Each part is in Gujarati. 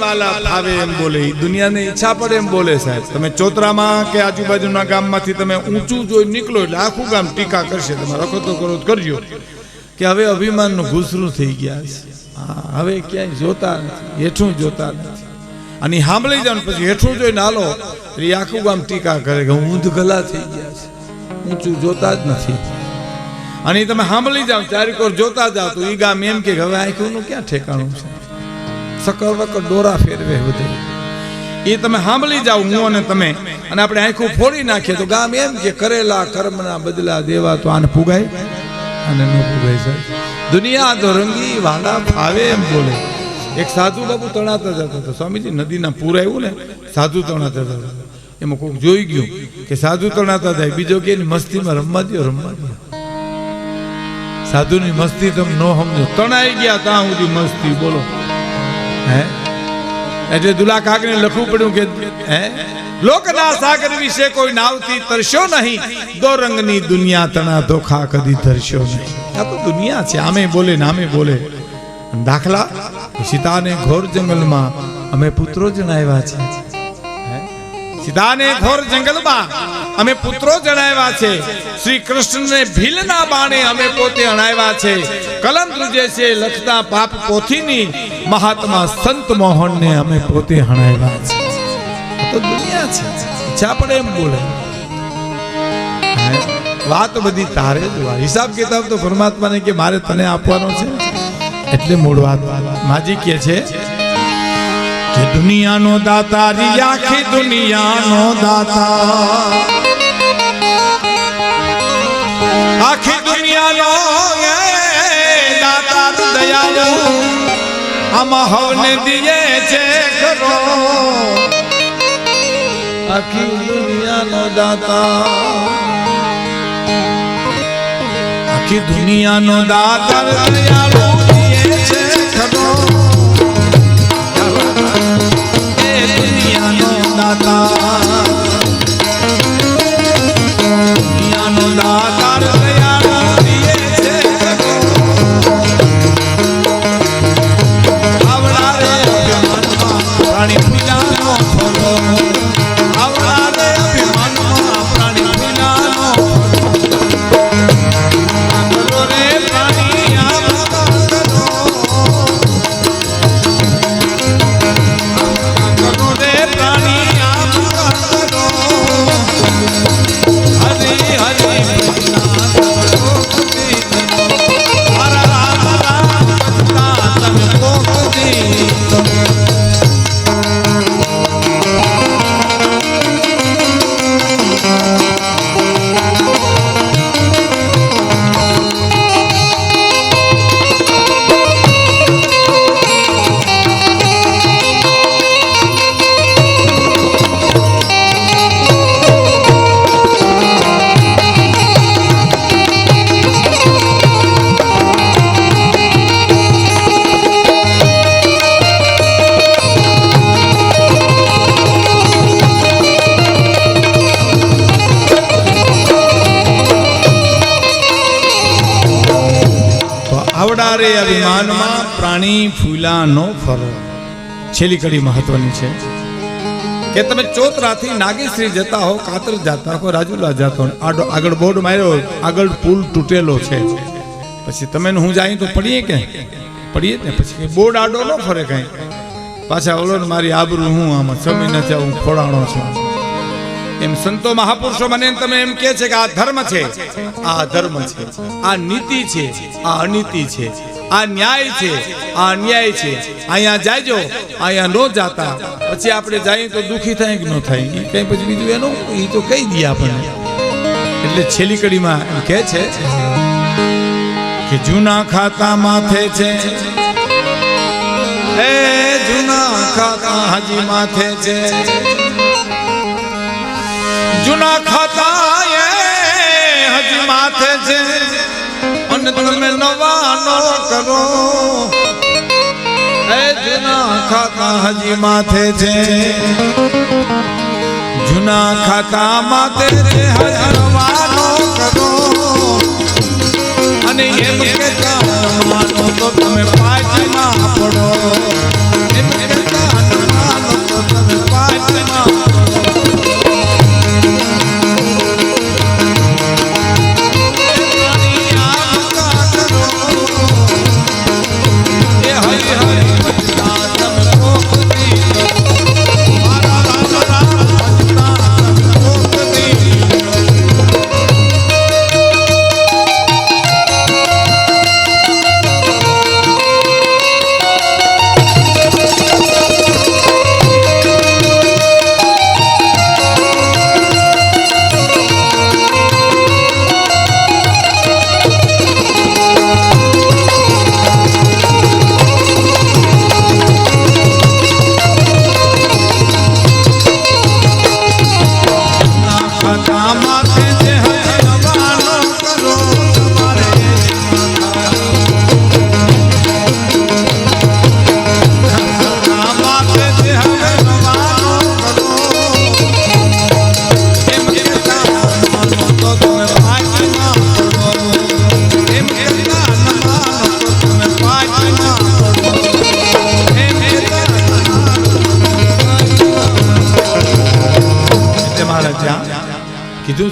વાલા ફાવે એમ બોલે દુનિયાને ઈચ્છા પડે એમ બોલે સાહેબ. તમે ચોતરામાં કે આજુબાજુના ગામમાંથી તમે ઊંચું જોઈ નીકળો એટલે આખું ગામ ટીકા કરશે. તમારે રખો તો કરો કરજો. કે હવે અભિમાનનું ઘૂસરું થઈ ગયા છે. હવે ક્યાંય જોતા નથી, હેઠું જોતા નથી. અને સાંભળી જાવ પછી હેઠું જોઈને હાલો. એ આખું ગામ ટીકા કરે કે ઊંધ ગલા થઈ ગયા છે. ઊંચું જોતા જ નથી. અને તમે સાંભળી જાવ ચારેક વાર જોતા જાવ તો ઈ ગામ એમ કે હવે આંખ્યું ક્યાં ઠેકાણું છે? સકર વકર દોરા ફેરવે બધે. એ તમે સાંભળી જાવ હું અને તમે. અને આપણે આંખું ફોડી નાખીએ તો ગામ એમ કે કરેલા કર્મના બદલા દેવા તો આને પુગાય અને ન ફુગાય સાહેબ. દુનિયા તો રંગી વાલા ફાવે એમ બોલે. એક સાધુ બાબુ તણાતા જતા હતા. સ્વામીજી, નદીના પૂર આવ્યું ને, સાધુ તણાતા જતા એમાં કોઈક જોઈ ગયું કે સાધુ તણાતા જાય બીજો કે મસ્તીમાં રમવા દો રમવા દો સાધુની મસ્તી તમે ન સમજો. તણાઈ ગયા ત્યાં સુધી મસ્તી, બોલો. હે? એટલે દુલા કાકને લખવું પડ્યું કે, હે? લોકના સાગર વિશે કોઈ નાવથી તરશો નહીં. દો રંગની દુનિયા તણા ધોખા કદી તરશો નહીં. આ તો દુનિયા છે, આમે બોલે ને આમે બોલે. દાખલા, સીતાને ઘોર જંગલમાં અમે પુત્રો જણાવ્યા છે? સીતાને ઘોર જંગલમાં અમે પુત્રો જણાવ્યા છે. શ્રી કૃષ્ણને ભીલના બાણે અમે પોતે અણાવ્યા છે. કલમ ધ્રુજે છે, લખતા પાપ પોથીની મહાત્મા સંત મોહનને અમે પોતે હણાવ્યા છે. તો દુનિયા છે. ઈચ્છા પણ એમ બોલે. વાત બધી તારે જ હોય. હિસાબ કિતાબ તો પરમાત્માને કે મારે તને આપવાનો છે. એટલે મૂળ વાત. માજી કે છે કે દુનિયાનો દાતા, રી આખી દુનિયાનો દાતા. આખી દુનિયાનો દાતા, દયાળુ. આમાં હવને દિયે છે ખરો આખી દુનિયાનો દાતા. આખી દુનિયાનો દાતા, દયાળુ. દાતા રે અભિમાનમાં પ્રાણી ફૂલા ફરો. છેલ્લી કડી મહત્વની છે. કે તમે ચોતરાથી નાગેશ્રી જતા હો, કાતર જતા હો, રાજુલા જતા હો આગળ બોર્ડ માર્યો, આગળ પુલ તૂટેલો છે. પછી તમે હું જાય તો પડીએ કે પડીએ ને, પછી બોર્ડ આડો ન ફરે કઈ. પાછા ઓલો મારી આબરૂ હું આમાં સમય નથી હું ખોડાણો છું. એમ સંતો મહાપુરુષો મને તમે એમ કે છે કે આ ધર્મ છે. આ ધર્મ છે. આ નીતિ છે. આ અનીતિ છે. આ ન્યાય છે, આ અન્યાય છે. અહીંયા જાયજો, અહીંયા નો જાતા. પછી આપણે જઈએ તો દુઃખી થાય કે ન થાય? કઈ પછી બીજું એનું એ તો કહી દઈએ આપણને. એટલે છેલ્લી કડીમાં કહે છે કે જૂના ખાતા માથે છે. એ જૂના ખાતા હજી માથે છે. જૂના ખાતા એ હજી માથે છે. અને તમે નવા નો કરો. એ જૂના ખાતા હજી માથે છે. જૂના ખાતા માથે રે હજી નવા કરો. અને એમ કે તો તમે પાછમાં પડો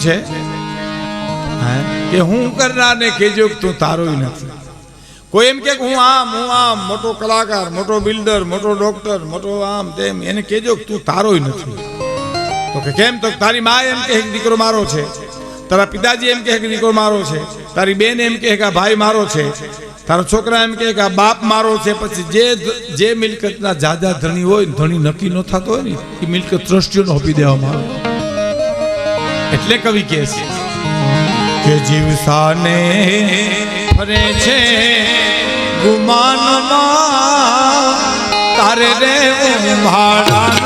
છે? કે હું કરનારને કહેજો કે તું તારો નથી. કોઈ એમ કે હું આમ હું આમ, મોટો કલાકાર, મોટો બિલ્ડર, મોટો ડોક્ટર, મોટો આમ તેમ, એને કહેજો કે તું તારો નથી. તો કે કેમ? તો તારી મા એમ કહે દીકરો મારો છે. તારા પિતાજી એમ કહે કે દીકરો મારો છે. તારી બેન એમ કહે કે આ ભાઈ મારો છે. તારા છોકરા એમ કહે કે આ બાપ મારો છે. પછી જે જે મિલકતના જાજા ધણી હોય ધણી નક્કી ન થતો હોય ને, એ મિલકત ટ્રસ્ટીઓને આપી દેવામાં આવે. એટલે કવિ કે છે. કે જીવસાને ફરે છે ગુમાનમાં તારે રે ભાડાના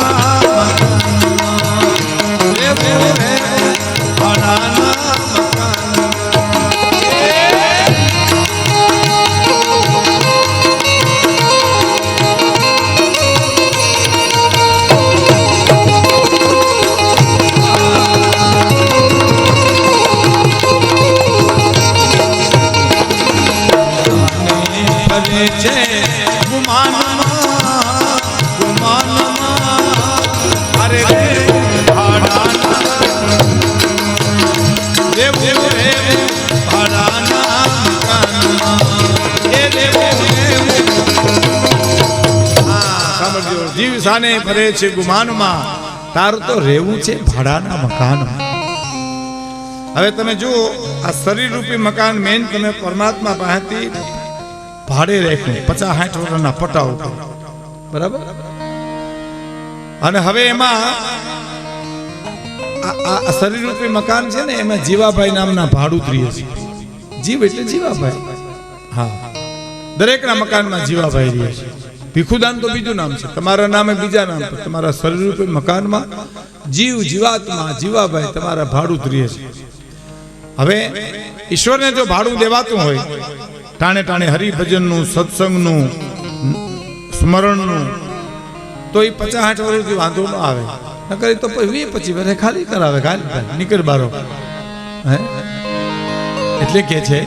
જીવ સાને ફરે છે ગુમાનમાં. તારું તો રહેવું છે ભાડાના મકાનમાં. હવે તમે જુઓ, આ શરીર રૂપી મકાન મેન તમે પરમાત્મા પાસેથી ભાડે રાખ્યું પચાસ સાઠ વર્ષના પટા બરાબર? અને હવે એમાં આ- શરીર રૂપી મકાન છે ને, એમાં જીવાભાઈ નામના ભાડુતરીએ છે. જીવ એટલે જીવાભાઈ. હા. દરેકના મકાનમાં જીવાભાઈ રહે છે. ભીખુદાન તો બીજું નામ છે. તમારા નામે બીજા નામ પર, તમારા શરીર મકાનમાં જીવ જીવાત્મા જીવાભાઈ તમારા ભાડું ભાડુતરીએ છે. હવે ઈશ્વરને જો ભાડું દેવાતું હોય, ટાણે ટાણે હરિભજનનું, સત્સંગનું, સ્મરણનું, તો એ પચાસ આઠ વર્ષથી વાંધો ન આવે. ન કરી તો પછી વીસ પચીસ વર્ષે ખાલી કરાવે ખાલી. નીકળ બારો. હે? એટલે કે છે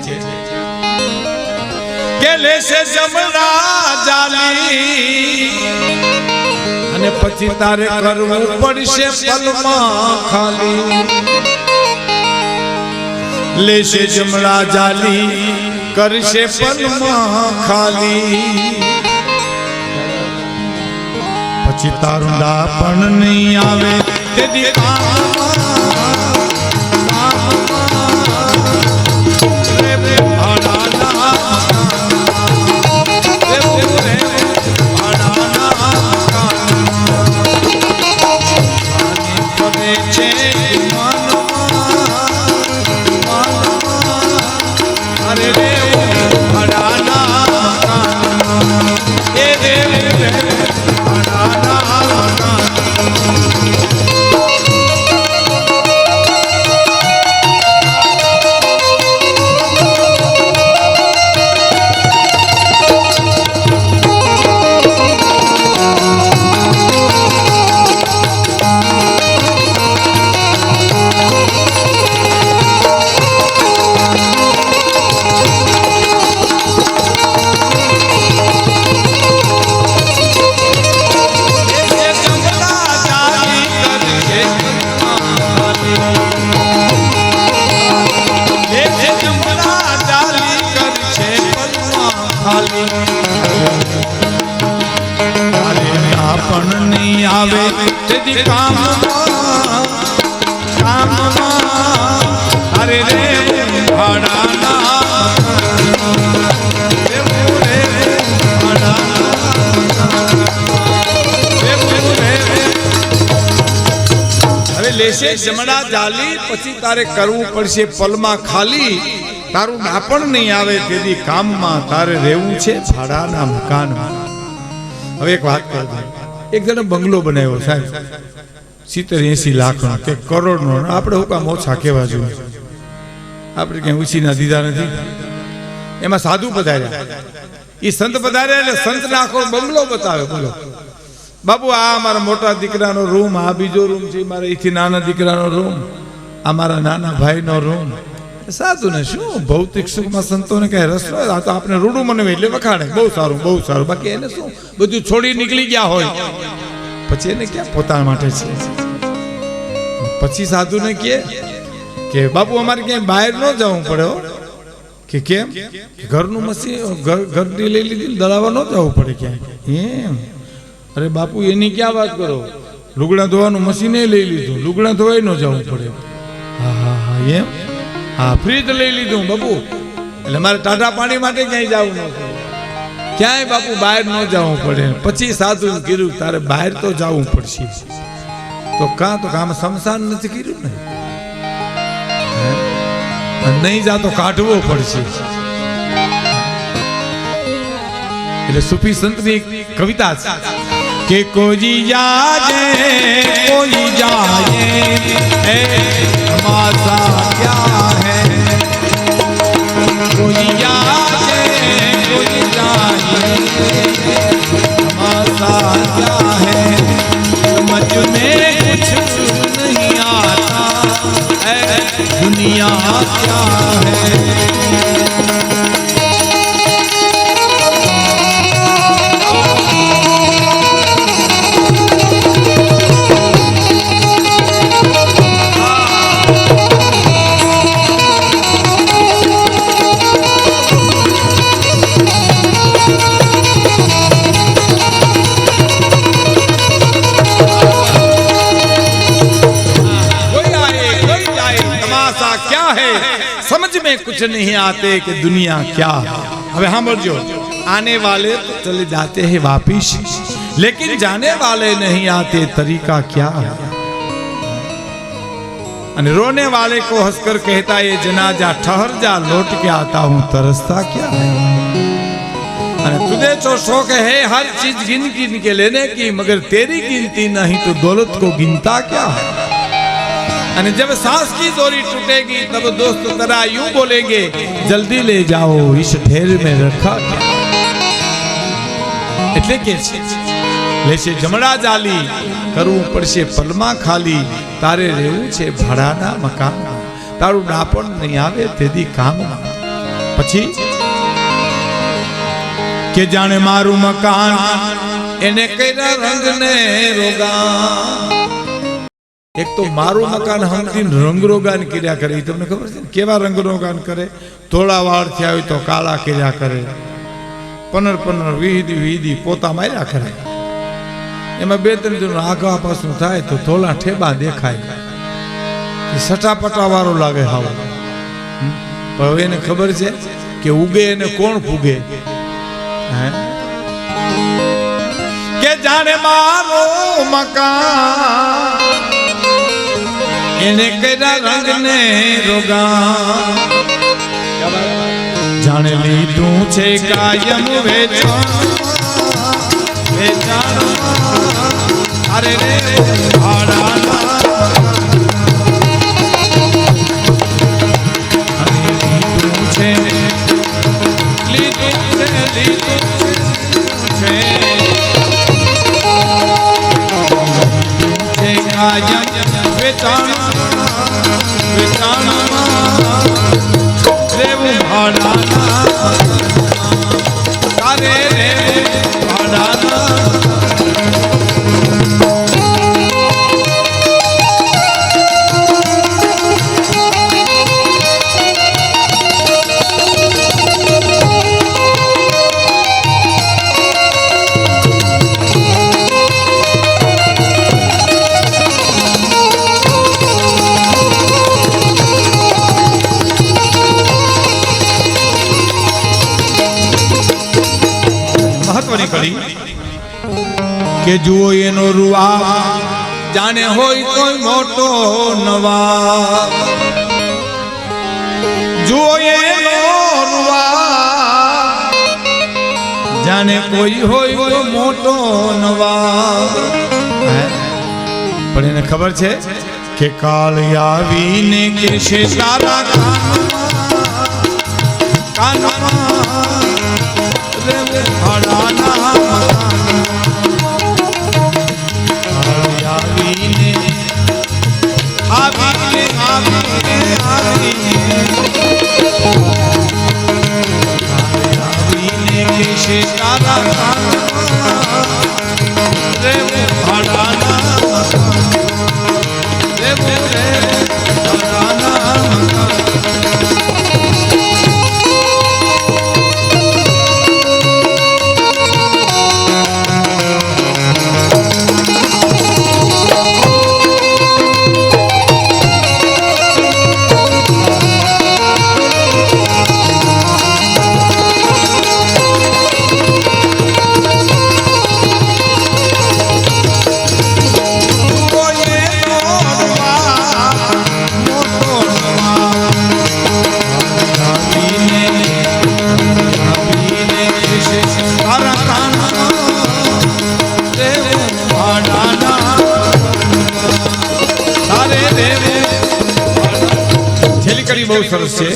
કે લેશે જમણા જાલી. અને પછી તારે કરવું પડશે પલમાં ખાલી. લેશે જમણા જાલી, કરશે પલમાં ખાલી. પછી તારું પણ નહીં આવે, તેથી હવે લેશે જમણા જાલી, પછી તારે કરવું પડશે પલમાં ખાલી. તારું નાપણ નહીં આવે તેથી કામમાં તારે રહેવું છે ભાડાના મકાનમાં. હવે એક વાત દઉં. એક જણે બંગલો બનાવ્યો, સાહેબ. સિત્તેર એસી લાખનો કે કરોડનો આપણે હું કામ ઓછા કહેવા જોઈએ? આપણે ક્યાંય ઉછીના દીધા નથી. એમાં સાધુ પધાર્યા. એ સંત પધાર્યા એટલે સંત આખો બંગલો બતાવે બોલો. બાપુ, આ મારા મોટા દીકરાનો રૂમ આ બીજો રૂમ છે, મારા એથી નાના દીકરાનો રૂમ આ મારા નાના ભાઈનો રૂમ સાધુ ને શું? ભૌતિક સુખમાં સંતોને કઈ રસ. આ તો આપણે રૂડું મને એટલે વખાણે. બહુ સારું બહુ સારું. બાકી એને શું? બધું છોડી નીકળી ગયા હોય. પછી એને ક્યાં પોતાના માટે છે? પછી સાધુને કહે કે, બાપુ, અમારે ક્યાંય બહાર ન જવું પડે. કે કેમ? ઘરનું મસી ઘર, ઘરની લઈ લીધી દળાવવા ન જવું પડે ક્યાંય. એમ. અરે બાપુ, એની ક્યાં વાત કરો? લુગડા ધોવાનું મશીન લઈ લીધું. લુગડા ધોવાય ન જવું પડે. હા હા હા. એમ? હા, ફ્રીજ લઈ લીધું બાપુ. એટલે મારે ટાટા પાણી માટે ક્યાંય જવું ન ક્યાંય બાપુ બહાર ન જવું પડે. પછી સાધુ કીધું, તારે બહાર તો જવું પડશે. તો કાં તો કામ સમસાન નથી કર્યું ને? નહીં જા તો કાઢવો પડશે. એટલે સુફી સંતની કવિતા છે. કે કોઈ જાજે કોઈ જાજે, હે માસા ક્યા હે? કોઈ જાજે કોઈ જાજે માસા ક્યા હે? મજને કુછ નહીં દુનિયા ક્યા હે? समझ नहीं आते कि दुनिया क्या अब हम हाँ जो आने वाले तो चले जाते हैं वापिस, लेकिन जाने वाले नहीं आते, तरीका क्या है? रोने वाले को हंसकर कहता ये जनाजा ठहर जा, लौट के आता हूँ, तरसता क्या है? अरे तुझे तो शौक है हर चीज़ गिन गिन के लेने की, मगर तेरी गिनती नहीं तो दौलत को गिनता क्या है? અને जब सांस की डोरी टूटेगी तब दोस्त तेरा यूं बोलेंगे जल्दी ले जाओ इस ढेर में रखा क्या એટલે કે છે લેશે જમણા જાલી કરવું પડશે પલમાં ખાલી તારે રહેવું છે ભાડાના મકાન તારું ડાપણ નહીં આવે તેથી કામમાં પછી કે જાણે મારું મકાન એને કર્યા રંગને રોગા એક તો મારું મકાન હમતીને રંગરોગાન કર્યા કરે. એ તમને ખબર છે ને? કેવા રંગરોગાન કરે? ધોળા વાળ થયા હોય તો કાળા કર્યા કરે. પનર પનર વિહિદી વિહિદી પોતા માર્યા કરે. એમાં બે ત્રણ જણ આગવા પાછું થાય તો થોડા ઠેબા દેખાય. એ સટાપટા વાળો લાગે હાવ. હવે એને ખબર છે કે ઉગે એને કોણ ફૂગે હે? કે જાણે મારો મકાન એને કર્યા રંગને રોગા. જાણે લીધું છે કાયમ વેચાણ. અરે રે વેચાણ. રેવું ભાડાના. તારે રે મહત્વની કે જુઓ એનો રૂઆ જાણે હોય કોઈ મોટો નવા જુઓ એનો રૂઆ જાણે કોઈ હોય કોઈ મોટો નવા પણ એને ખબર છે કે કાળ આવીને કે છે કાનમાં. કાનમાં રે છે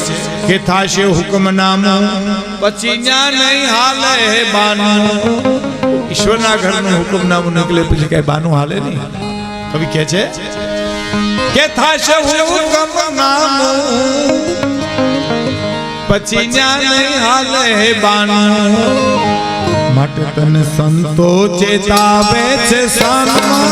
કે થાશે હુકમ નામું? પછી જ્યાં નહીં હાલે બાનું. ઈશ્વરના ઘરનું હુકમનામું નીકળે પછી કઈ બાનું હાલે નહીં. કવિ કે છે કે થાશે હુકમનામું પછી જ્યાં નહીં હાલે બાનું. માટે તને સંતો ચેતાવે છે સાનમાં